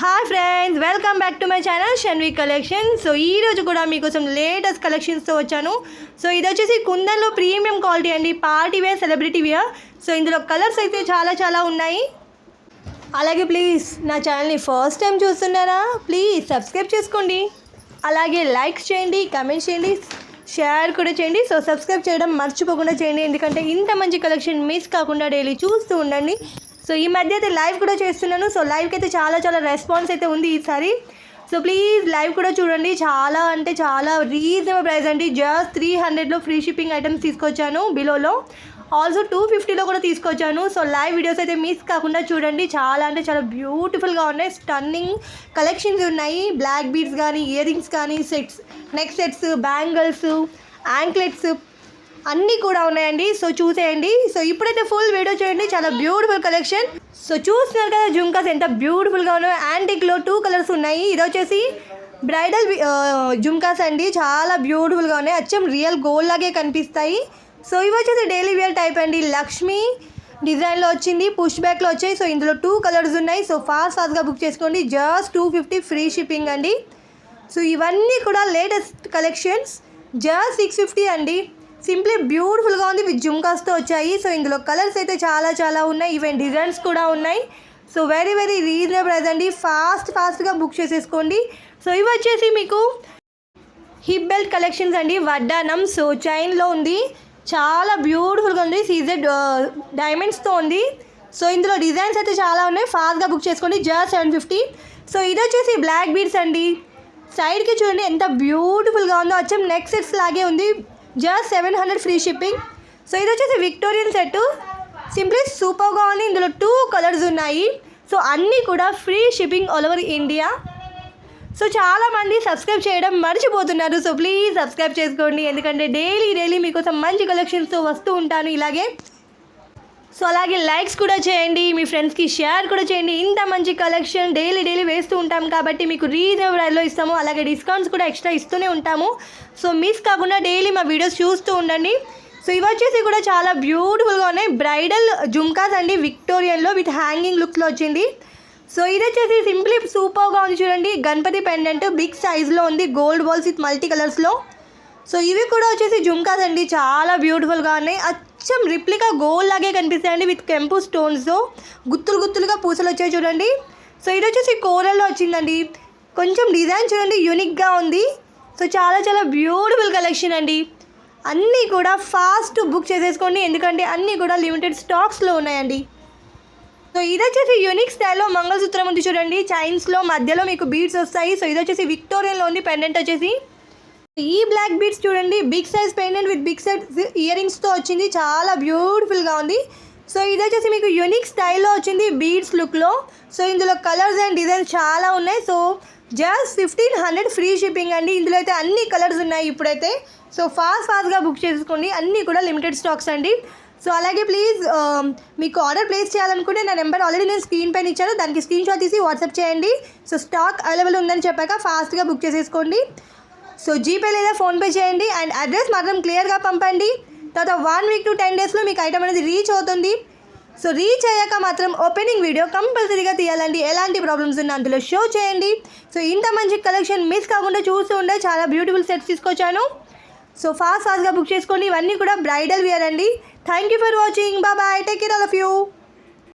Hi friends welcome back to my channel Shanvi collection so ఈ రోజు కూడా మీకోసం లేటెస్ట్ కలెక్షన్స్తో వచ్చాను. సో ఇది వచ్చేసి కుందన్లో ప్రీమియం క్వాలిటీ అండి. Party wear celebrity wear so ఇందులో కలర్స్ అయితే చాలా చాలా ఉన్నాయి. అలాగే ప్లీజ్ నా ఛానల్ని ఫస్ట్ టైం చూస్తున్నారా? ప్లీజ్ సబ్స్క్రైబ్ చేసుకోండి. అలాగే లైక్స్ చేయండి కమెంట్ చేయండి షేర్ కూడా చేయండి. సో సబ్స్క్రైబ్ చేయడం మర్చిపోకుండా చేయండి. ఎందుకంటే ఇంత మంచి కలెక్షన్ మిస్ కాకుండా డైలీ చూస్తూ ఉండండి. సో ఈ మధ్య అయితే లైవ్ కూడా చేస్తున్నాను. సో లైవ్కి అయితే చాలా చాలా రెస్పాన్స్ అయితే ఉంది ఈసారి. సో ప్లీజ్ లైవ్ కూడా చూడండి. చాలా అంటే చాలా రీజనబుల్ ప్రైస్ అండి. జస్ట్ త్రీ హండ్రెడ్లో ఫ్రీ షిప్పింగ్ ఐటమ్స్ తీసుకొచ్చాను బిలోలో ఆల్సో టూ ఫిఫ్టీలో కూడా తీసుకొచ్చాను. సో లైవ్ వీడియోస్ అయితే మిస్ కాకుండా చూడండి. చాలా అంటే చాలా బ్యూటిఫుల్గా ఉన్నాయి. స్టన్నింగ్ కలెక్షన్స్ ఉన్నాయి. బ్లాక్ బీడ్స్ కానీ ఇయర్ రింగ్స్ కానీ sets neck sets bangles anklets అన్నీ కూడా ఉన్నాయండి. సో చూసేయండి. సో ఇప్పుడైతే ఫుల్ వీడియో చేయండి చాలా బ్యూటిఫుల్ కలెక్షన్ సో చూస్తున్నారు కదా జుంకాస్ ఎంత బ్యూటిఫుల్గా ఉన్నాయో. యాంటిక్లో టూ కలర్స్ ఉన్నాయి. ఇది వచ్చేసి బ్రైడల్ uh, జుంకాస్ అండి. చాలా బ్యూటిఫుల్గా ఉన్నాయి. అచ్చం రియల్ గోల్డ్ లాగే కనిపిస్తాయి. సో ఇవి వచ్చేసి డైలీ వేర్ టైప్ అండి. లక్ష్మి డిజైన్లో వచ్చింది. పుష్ బ్యాక్లో వచ్చాయి. సో ఇందులో టూ కలర్స్ ఉన్నాయి. సో ఫాస్ట్ ఫాస్ట్గా బుక్ చేసుకోండి. Just two fifty free shipping అండి. సో ఇవన్నీ కూడా latest collections just six fifty అండి. సింప్లీ బ్యూటిఫుల్గా ఉంది విత్ జుమ్కాస్తో వచ్చాయి. సో ఇందులో కలర్స్ అయితే చాలా చాలా ఉన్నాయి. ఈవెన్ డిజైన్స్ కూడా ఉన్నాయి. So very very reasonable price అండి. ఫాస్ట్ ఫాస్ట్గా బుక్ చేసేసుకోండి. సో ఇవి వచ్చేసి మీకు హిప్ బెల్ట్ కలెక్షన్స్ అండి. వడ్డానం సో చైన్లో ఉంది. చాలా బ్యూటిఫుల్గా ఉంది. సీజెడ్ డైమండ్స్తో uh, ఉంది. సో ఇందులో డిజైన్స్ అయితే చాలా ఉన్నాయి. ఫాస్ట్గా బుక్ చేసుకోండి. జస్ట్ సెవెన్ ఫిఫ్టీ సో ఇది వచ్చేసి బ్లాక్ బీడ్స్ అండి. సైడ్కి చూడండి ఎంత బ్యూటిఫుల్గా ఉందో. వచ్చాం నెక్ సెట్స్ లాగే ఉంది. Just seven hundred free shipping so ఇది వచ్చేసి విక్టోరియన్ సెట్ సింప్లీ సూపర్గా ఉంది. ఇందులో టూ కలర్స్ ఉన్నాయి. సో అన్నీ కూడా free shipping all over India so చాలామంది సబ్స్క్రైబ్ చేయడం మర్చిపోతున్నారు. సో ప్లీజ్ సబ్స్క్రైబ్ చేసుకోండి. ఎందుకంటే డైలీ డైలీ మీకోసం మంచి కలెక్షన్స్తో వస్తూ ఉంటాను. ఇలాగే సో అలాగే లైక్స్ కూడా చేయండి మీ ఫ్రెండ్స్కి షేర్ కూడా చేయండి. ఇంత మంచి కలెక్షన్ డైలీ డైలీ వేస్తూ ఉంటాం కాబట్టి మీకు రీజనబుల్ ప్రైస్లో ఇస్తాము అలాగే డిస్కౌంట్స్ కూడా ఎక్స్ట్రా ఇస్తూనే ఉంటాము. సో మిస్ కాకుండా డైలీ మా వీడియోస్ చూస్తూ ఉండండి. సో ఇవి వచ్చేసి కూడా చాలా బ్యూటిఫుల్గా ఉన్నాయి. బ్రైడల్ జుమ్కాస్ అండి విక్టోరియన్లో విత్ హ్యాంగింగ్ లుక్లో వచ్చింది. సో ఇది వచ్చేసి సింప్లీ సూపర్గా ఉంది చూడండి. గణపతి పెండెంట్ బిగ్ సైజ్లో ఉంది గోల్డ్ బాల్స్ విత్ మల్టీ కలర్స్లో సో ఇవి కూడా వచ్చేసి జుమ్కాస్ అండి చాలా బ్యూటిఫుల్గా ఉన్నాయి. అచ్చం రిప్లికా గోల్ లాగే కనిపిస్తాయండి విత్ కెంపు స్టోన్స్తో గుత్తులు గుత్తులుగా పూసలు వచ్చాయి చూడండి. సో ఇది వచ్చేసి కోరల్లో వచ్చిందండి. కొంచెం డిజైన్ చూడండి యూనిక్గా ఉంది. సో చాలా చాలా బ్యూటిఫుల్ కలెక్షన్ అండి. అన్నీ కూడా ఫాస్ట్ బుక్ చేసేసుకోండి. ఎందుకంటే అన్నీ కూడా లిమిటెడ్ స్టాక్స్లో ఉన్నాయండి. సో ఇది వచ్చేసి యూనిక్ స్టైల్లో మంగళసూత్రం ఉంది చూడండి. చైన్స్లో మధ్యలో మీకు బీడ్స్ వస్తాయి. సో ఇది వచ్చేసి విక్టోరియన్లో ఉంది. పెండెంట్ వచ్చేసి ఈ బ్లాక్ బీట్స్ చూడండి big size pendant with big size year రింగ్స్తో వచ్చింది. చాలా బ్యూటిఫుల్గా ఉంది. సో ఇది వచ్చేసి మీకు యూనిక్ స్టైల్లో వచ్చింది బీడ్స్ లుక్లో సో ఇందులో కలర్స్ అండ్ డిజైన్స్ చాలా ఉన్నాయి. So just fifteen hundred free shipping అండి. ఇందులో అయితే అన్ని కలర్స్ ఉన్నాయి ఇప్పుడైతే. సో ఫాస్ట్ ఫాస్ట్గా బుక్ చేసుకోండి. అన్నీ కూడా లిమిటెడ్ స్టాక్స్ అండి. సో అలాగే ప్లీజ్ um, మీకు ఆర్డర్ ప్లేస్ చేయాలనుకుంటే నా నెంబర్ ఆల్రెడీ నేను స్క్రీన్ పైన ఇచ్చాను. దానికి స్క్రీన్ షాట్ తీసి వాట్సాప్ చేయండి. సో స్టాక్ అవైలబుల్ ఉందని చెప్పాక ఫాస్ట్గా బుక్ చేసేసుకోండి. సో జీపే లేదా ఫోన్పే చేయండి అండ్ అడ్రస్ మాత్రం క్లియర్గా పంపండి. తర్వాత వన్ వీక్ టు టెన్ డేస్లో మీకు ఐటమ్ అనేది రీచ్ అవుతుంది. సో రీచ్ అయ్యాక మాత్రం ఓపెనింగ్ వీడియో కంపల్సరీగా తీయాలండి. ఎలాంటి ప్రాబ్లమ్స్ ఉన్నా అందులో షో చేయండి. సో ఇంత మంచి కలెక్షన్ మిస్ కాకుండా చూస్తూ ఉండే చాలా బ్యూటిఫుల్ సెట్స్ తీసుకొచ్చాను. సో ఫాస్ట్ ఫాస్ట్గా బుక్ చేసుకోండి. ఇవన్నీ కూడా బ్రైడల్ వేర్ అండి. Thank you for watching bye take care all of you